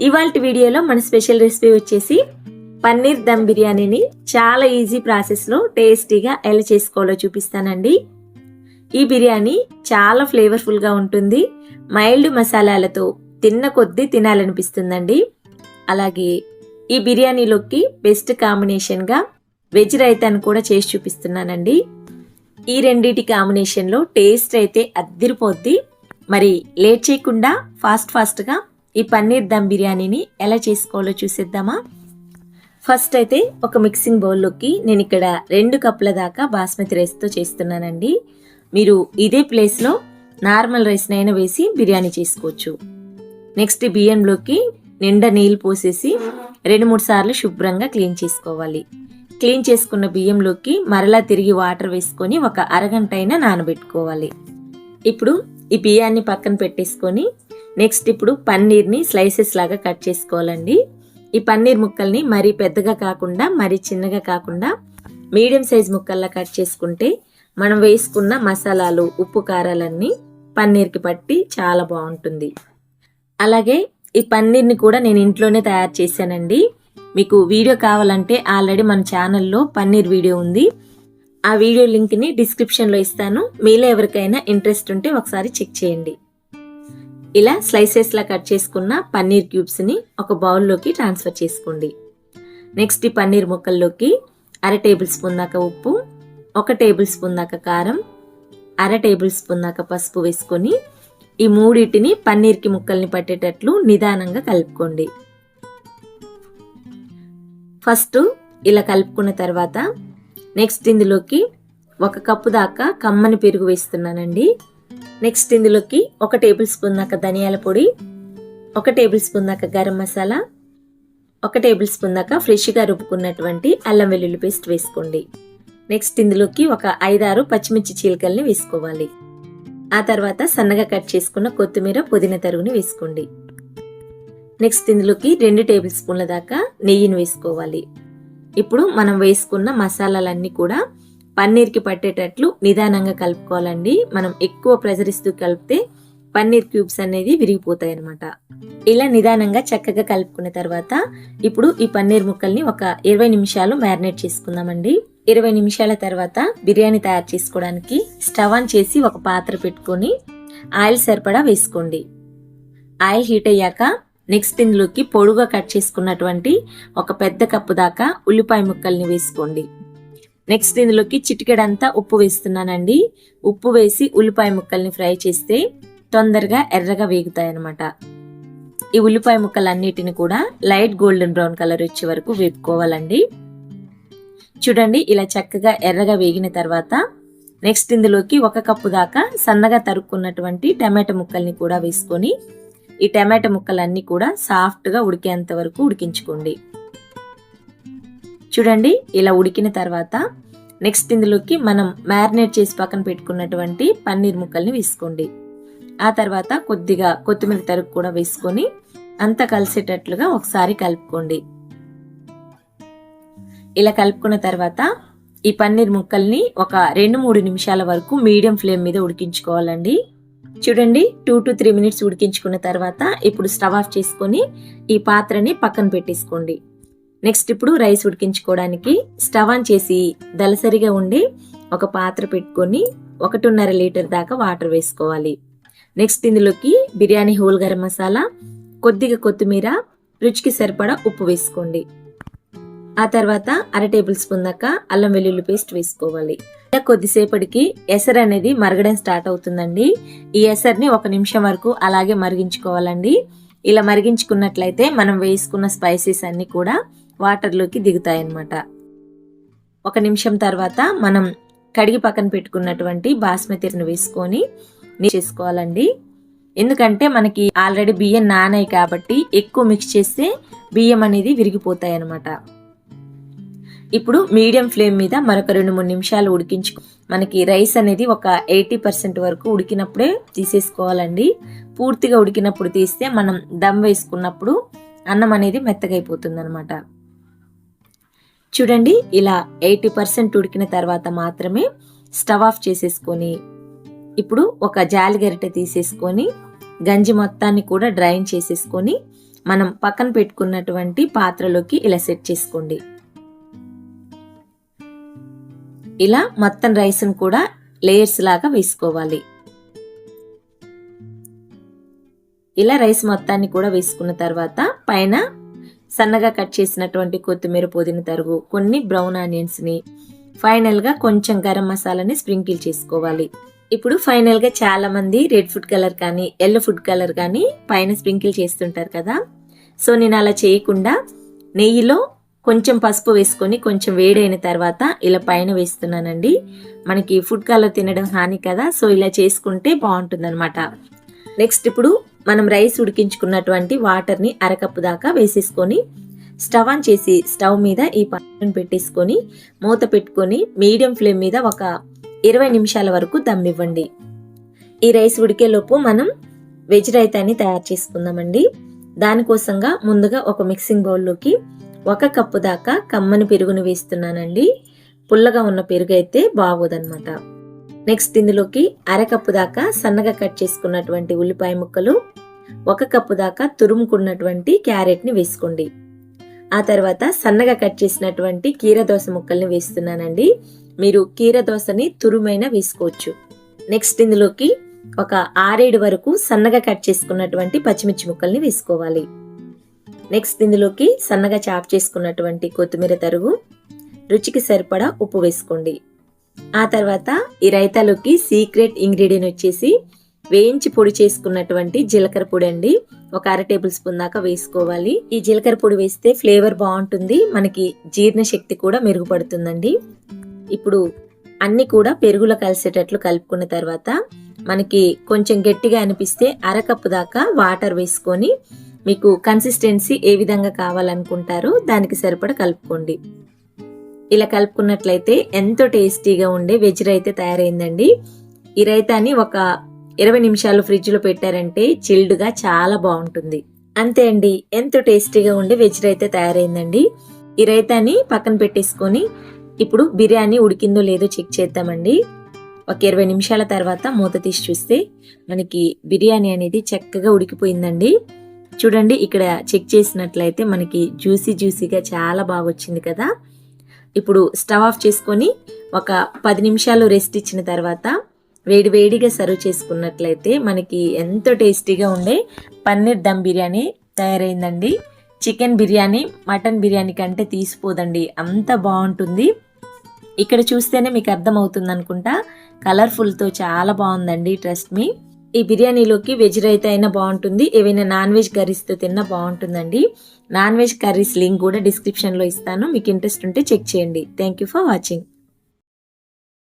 ఇవాళ వీడియోలో మన స్పెషల్ రెసిపీ వచ్చేసి పన్నీర్ దమ్ బిర్యానీని చాలా ఈజీ ప్రాసెస్లో టేస్టీగా ఎలా చేసుకోవాలో చూపిస్తానండి. ఈ బిర్యానీ చాలా ఫ్లేవర్ఫుల్గా ఉంటుంది. మైల్డ్ మసాలాలతో తిన్న కొద్దీ తినాలనిపిస్తుందండి. అలాగే ఈ బిర్యానీలోకి బెస్ట్ కాంబినేషన్గా వెజ్ రైతాను కూడా చేసి చూపిస్తున్నానండి. ఈ రెండింటి కాంబినేషన్లో టేస్ట్ అయితే అద్దిరిపోద్ది. మరి లేట్ చేయకుండా ఫాస్ట్ ఫాస్ట్గా ఈ పన్నీర్ దమ్ బిర్యానీని ఎలా చేసుకోవాలో చూసేద్దామా? ఫస్ట్ అయితే ఒక మిక్సింగ్ బౌల్లోకి నేను ఇక్కడ రెండు కప్పుల దాకా బాస్మతి రైస్తో చేస్తున్నానండి. మీరు ఇదే ప్లేస్లో నార్మల్ రైస్నైనా వేసి బిర్యానీ చేసుకోవచ్చు. నెక్స్ట్ బియ్యంలోకి నిండా నీళ్ళు పోసేసి రెండు మూడు సార్లు శుభ్రంగా క్లీన్ చేసుకోవాలి. క్లీన్ చేసుకున్న బియ్యంలోకి మరలా తిరిగి వాటర్ వేసుకొని ఒక అరగంట అయినా నానబెట్టుకోవాలి. ఇప్పుడు ఈ బియ్యాన్ని పక్కన పెట్టేసుకొని నెక్స్ట్ ఇప్పుడు పన్నీర్ని స్లైసెస్ లాగా కట్ చేసుకోవాలండి. ఈ పన్నీర్ ముక్కల్ని మరీ పెద్దగా కాకుండా మరీ చిన్నగా కాకుండా మీడియం సైజ్ ముక్కల్లా కట్ చేసుకుంటే మనం వేసుకున్న మసాలాలు ఉప్పు కారాలన్నీ పన్నీర్కి పట్టి చాలా బాగుంటుంది. అలాగే ఈ పన్నీర్ని కూడా నేను ఇంట్లోనే తయారు చేశానండి. మీకు వీడియో కావాలంటే ఆల్రెడీ మన ఛానల్లో పన్నీర్ వీడియో ఉంది. ఆ వీడియో లింక్ని డిస్క్రిప్షన్లో ఇస్తాను. మీలో ఎవరికైనా ఇంట్రెస్ట్ ఉంటే ఒకసారి చెక్ చేయండి. ఇలా స్లైసెస్లా కట్ చేసుకున్న పన్నీర్ క్యూబ్స్ని ఒక బౌల్లోకి ట్రాన్స్ఫర్ చేసుకోండి. నెక్స్ట్ ఈ పన్నీర్ ముక్కల్లోకి అర టేబుల్ స్పూన్ దాకా ఉప్పు ఒక టేబుల్ స్పూన్ దాకా కారం అర టేబుల్ స్పూన్ దాకా పసుపు వేసుకొని ఈ మూడింటిని పన్నీర్కి ముక్కల్ని పట్టేటట్లు నిదానంగా కలుపుకోండి. ఫస్ట్ ఇలా కలుపుకున్న తర్వాత నెక్స్ట్ ఇందులోకి ఒక కప్పు దాకా కమ్మని పెరుగు వేస్తున్నానండి. నెక్స్ట్ ఇందులోకి ఒక టేబుల్ స్పూన్ దాకా ధనియాల పొడి ఒక టేబుల్ స్పూన్ దాకా గరం మసాలా ఒక టేబుల్ స్పూన్ దాకా ఫ్రెష్గా రుబ్బుకున్నటువంటి అల్లం వెల్లుల్లి పేస్ట్ వేసుకోండి. నెక్స్ట్ ఇందులోకి ఒక ఐదారు పచ్చిమిర్చి చీలికల్ని వేసుకోవాలి. ఆ తర్వాత సన్నగా కట్ చేసుకున్న కొత్తిమీర పుదీనా తరుగుని వేసుకోండి. నెక్స్ట్ ఇందులోకి రెండు టేబుల్ స్పూన్ల దాకా నెయ్యిని వేసుకోవాలి. ఇప్పుడు మనం వేసుకున్న మసాలాలన్నీ కూడా పన్నీర్కి పట్టేటట్లు నిదానంగా కలుపుకోవాలండి. మనం ఎక్కువ ప్రెజర్ ఇస్తూ కలిపితే పన్నీర్ క్యూబ్స్ అనేది విరిగిపోతాయి అనమాట ఇలా నిదానంగా చక్కగా కలుపుకున్న తర్వాత ఇప్పుడు ఈ పన్నీర్ ముక్కల్ని ఒక ఇరవై నిమిషాలు మ్యారినేట్ చేసుకుందామండి. ఇరవై నిమిషాల తర్వాత బిర్యానీ తయారు చేసుకోవడానికి స్టవ్ ఆన్ చేసి ఒక పాత్ర పెట్టుకొని ఆయిల్ సరిపడా వేసుకోండి. ఆయిల్ హీట్ అయ్యాక నెక్స్ట్ ఇందులోకి పొడుగా కట్ చేసుకున్నటువంటి ఒక పెద్ద కప్పు దాకా ఉల్లిపాయ ముక్కల్ని వేసుకోండి. నెక్స్ట్ ఇందులోకి చిటికెడంతా ఉప్పు వేస్తున్నానండి. ఉప్పు వేసి ఉల్లిపాయ ముక్కల్ని ఫ్రై చేస్తే తొందరగా ఎర్రగా వేగుతాయి అనమాట ఈ ఉల్లిపాయ ముక్కలన్నిటిని కూడా లైట్ గోల్డెన్ బ్రౌన్ కలర్ వచ్చే వరకు వేపుకోవాలండి. చూడండి ఇలా చక్కగా ఎర్రగా వేగిన తర్వాత నెక్స్ట్ ఇందులోకి ఒక కప్పు దాకా సన్నగా తరుక్కున్నటువంటి టమాటా ముక్కల్ని కూడా వేసుకొని ఈ టమాటా ముక్కలన్నీ కూడా సాఫ్ట్గా ఉడికేంత వరకు ఉడికించుకోండి. చూడండి ఇలా ఉడికిన తర్వాత నెక్స్ట్ ఇందులోకి మనం మ్యారినేట్ చేసి పక్కన పెట్టుకున్నటువంటి పన్నీర్ ముక్కల్ని వేసుకోండి. ఆ తర్వాత కొద్దిగా కొత్తిమీర తరుగు కూడా వేసుకొని అంతా కలిసేటట్లుగా ఒకసారి కలుపుకోండి. ఇలా కలుపుకున్న తర్వాత ఈ పన్నీర్ ముక్కల్ని ఒక రెండు మూడు నిమిషాల వరకు మీడియం ఫ్లేమ్ మీద ఉడికించుకోవాలండి. చూడండి టూ టు త్రీ మినిట్స్ ఉడికించుకున్న తర్వాత ఇప్పుడు స్టవ్ ఆఫ్ చేసుకొని ఈ పాత్రని పక్కన పెట్టేసుకోండి. నెక్స్ట్ ఇప్పుడు రైస్ ఉడికించుకోవడానికి స్టవ్ ఆన్ చేసి దలసరిగా ఉండి ఒక పాత్ర పెట్టుకొని ఒకటిన్నర లీటర్ దాకా వాటర్ వేసుకోవాలి. నెక్స్ట్ ఇందులోకి బిర్యానీ హోల్ గరం మసాలా కొద్దిగా కొత్తిమీర రుచికి సరిపడా ఉప్పు వేసుకోండి. ఆ తర్వాత అర టేబుల్ స్పూన్ దాకా అల్లం వెల్లుల్లి పేస్ట్ వేసుకోవాలి. ఇలా కొద్దిసేపటికి ఎసర్ అనేది మరగడం స్టార్ట్ అవుతుందండి. ఈ ఎసర్ని ఒక నిమిషం వరకు అలాగే మరిగించుకోవాలండి. ఇలా మరిగించుకున్నట్లయితే మనం వేసుకున్న స్పైసెస్ అన్నీ కూడా వాటర్లోకి దిగుతాయన్నమాట. ఒక నిమిషం తర్వాత మనం కడిగి పక్కన పెట్టుకున్నటువంటి బాస్మతిని వేసుకొని చేసుకోవాలండి. ఎందుకంటే మనకి ఆల్రెడీ బియ్యం నానాయి కాబట్టి ఎక్కువ మిక్స్ చేస్తే బియ్యం అనేది విరిగిపోతాయి అన్నమాట ఇప్పుడు మీడియం ఫ్లేమ్ మీద మరొక రెండు మూడు నిమిషాలు ఉడికించు మనకి రైస్ అనేది ఒక ఎయిటీ పర్సెంట్ వరకు ఉడికినప్పుడే తీసేసుకోవాలండి. పూర్తిగా ఉడికినప్పుడు తీస్తే మనం దమ్ వేసుకున్నప్పుడు అన్నం అనేది మెత్తగైపోతుంది అనమాట చూడండి ఇలా ఎయిటీ పర్సెంట్ ఉడికిన తర్వాత మాత్రమే స్టవ్ ఆఫ్ చేసేసుకొని ఇప్పుడు ఒక జాలి గరిటె తీసేసుకొని గంజి మొత్తాన్ని కూడా డ్రైన్ చేసేసుకొని మనం పక్కన పెట్టుకున్నటువంటి పాత్రలోకి ఇలా సెట్ చేసుకోండి. ఇలా మొత్తం రైస్ను కూడా లేయర్స్ లాగా వేసుకోవాలి. ఇలా రైస్ మొత్తాన్ని కూడా వేసుకున్న తర్వాత పైన సన్నగా కట్ చేసినటువంటి కొత్తిమీర పుదీన తరుగు కొన్ని బ్రౌన్ ఆనియన్స్ని ఫైనల్గా కొంచెం గరం మసాలాని స్ప్రింకిల్ చేసుకోవాలి. ఇప్పుడు ఫైనల్గా చాలామంది రెడ్ ఫుడ్ కలర్ కానీ ఎల్లో ఫుడ్ కలర్ కానీ పైన స్ప్రింకిల్ చేస్తుంటారు కదా. సో నేను అలా చేయకుండా నెయ్యిలో కొంచెం పసుపు వేసుకొని కొంచెం వేడైన తర్వాత ఇలా పైన వేస్తున్నానండి. మనకి ఫుడ్ కలర్ తినడం హాని కదా సో ఇలా చేసుకుంటే బాగుంటుంది నెక్స్ట్ ఇప్పుడు మనం రైస్ ఉడికించుకున్నటువంటి వాటర్ని అరకప్పు దాకా వేసేసుకొని స్టవ్ ఆన్ చేసి స్టవ్ మీద ఈ పాత్రను పెట్టేసుకొని మూత పెట్టుకొని మీడియం ఫ్లేమ్ మీద ఒక ఇరవై నిమిషాల వరకు దమ్ ఇవ్వండి ఈ రైస్ ఉడికేలోపు మనం వెజ్ రైతాన్ని తయారు చేసుకుందామండి. దానికోసంగా ముందుగా ఒక మిక్సింగ్ బౌల్లోకి ఒక కప్పు దాకా కమ్మని పెరుగును వేస్తున్నానండి. పుల్లగా ఉన్న పెరుగు అయితే బాగోదన్నమాట. నెక్స్ట్ ఇందులోకి అరకప్పు దాకా సన్నగా కట్ చేసుకున్నటువంటి ఉల్లిపాయ ముక్కలు ఒక కప్పు దాకా తురుముకున్నటువంటి క్యారెట్ని వేసుకోండి. ఆ తర్వాత సన్నగా కట్ చేసినటువంటి కీరదోస ముక్కల్ని వేస్తున్నానండి. మీరు కీరదోసని తురుమైనా తురుమైన వేసుకోవచ్చు. నెక్స్ట్ ఇందులోకి ఒక ఆరేడు వరకు సన్నగా కట్ చేసుకున్నటువంటి పచ్చిమిర్చి ముక్కల్ని వేసుకోవాలి. నెక్స్ట్ ఇందులోకి సన్నగా చాప్ చేసుకున్నటువంటి కొత్తిమీర తరుగు రుచికి సరిపడా ఉప్పు వేసుకోండి. ఆ తర్వాత ఈ రైతాలోకి సీక్రెట్ ఇంగ్రీడియంట్ వచ్చేసి వేయించి పొడి చేసుకున్నటువంటి జీలకర్ర పొడి అండి. ఒక అర టేబుల్ స్పూన్ దాకా వేసుకోవాలి. ఈ జీలకర్ర పొడి వేస్తే ఫ్లేవర్ బాగుంటుంది. మనకి జీర్ణ శక్తి కూడా మెరుగుపడుతుందండి. ఇప్పుడు అన్ని కూడా పెరుగులో కలిసేటట్లు కలుపుకున్న తర్వాత మనకి కొంచెం గట్టిగా అనిపిస్తే అరకప్పు దాకా వాటర్ వేసుకొని మీకు కన్సిస్టెన్సీ ఏ విధంగా కావాలనుకుంటారో దానికి సరిపడ కలుపుకోండి. ఇలా కలుపుకున్నట్లయితే ఎంతో టేస్టీగా ఉండే వెజ్ రైతే తయారైందండి. ఈ రైతాని ఒక ఇరవై నిమిషాలు ఫ్రిడ్జ్లో పెట్టారంటే చిల్డ్గా చాలా బాగుంటుంది. అంతే అండి ఎంతో టేస్టీగా ఉండే వెజ్ రైతే తయారైందండి. ఈ రైతాని పక్కన పెట్టేసుకొని ఇప్పుడు బిర్యానీ ఉడికిందో లేదో చెక్ చేద్దామండి. ఒక ఇరవై నిమిషాల తర్వాత మూత తీసి చూస్తే మనకి బిర్యానీ అనేది చక్కగా ఉడికిపోయిందండి. చూడండి ఇక్కడ చెక్ చేసినట్లయితే మనకి జ్యూసీ జ్యూసీగా చాలా బాగా వచ్చింది కదా. ఇప్పుడు స్టవ్ ఆఫ్ చేసుకొని ఒక పది నిమిషాలు రెస్ట్ ఇచ్చిన తర్వాత వేడి వేడిగా సర్వ్ చేసుకున్నట్లయితే మనకి ఎంతో టేస్టీగా ఉండే పన్నీర్ దమ్ బిర్యానీ తయారైందండి. చికెన్ బిర్యానీ మటన్ బిర్యానీ కంటే తీసిపోదండి. అంత బాగుంటుంది. ఇక్కడ చూస్తేనే మీకు అర్థమవుతుంది అనుకుంటా కలర్ఫుల్తో చాలా బాగుందండి ట్రస్ట్ మీ ఈ బిర్యానీలోకి వెజ్ రైతా అయినా బాగుంటుంది. ఏవైనా నాన్ వెజ్ కర్రీస్తో తిన్నా బాగుంటుందండి. నాన్ వెజ్ కర్రీస్ లింక్ కూడా డిస్క్రిప్షన్లో ఇస్తాను. మీకు ఇంట్రెస్ట్ ఉంటే చెక్ చేయండి. Thank you for watching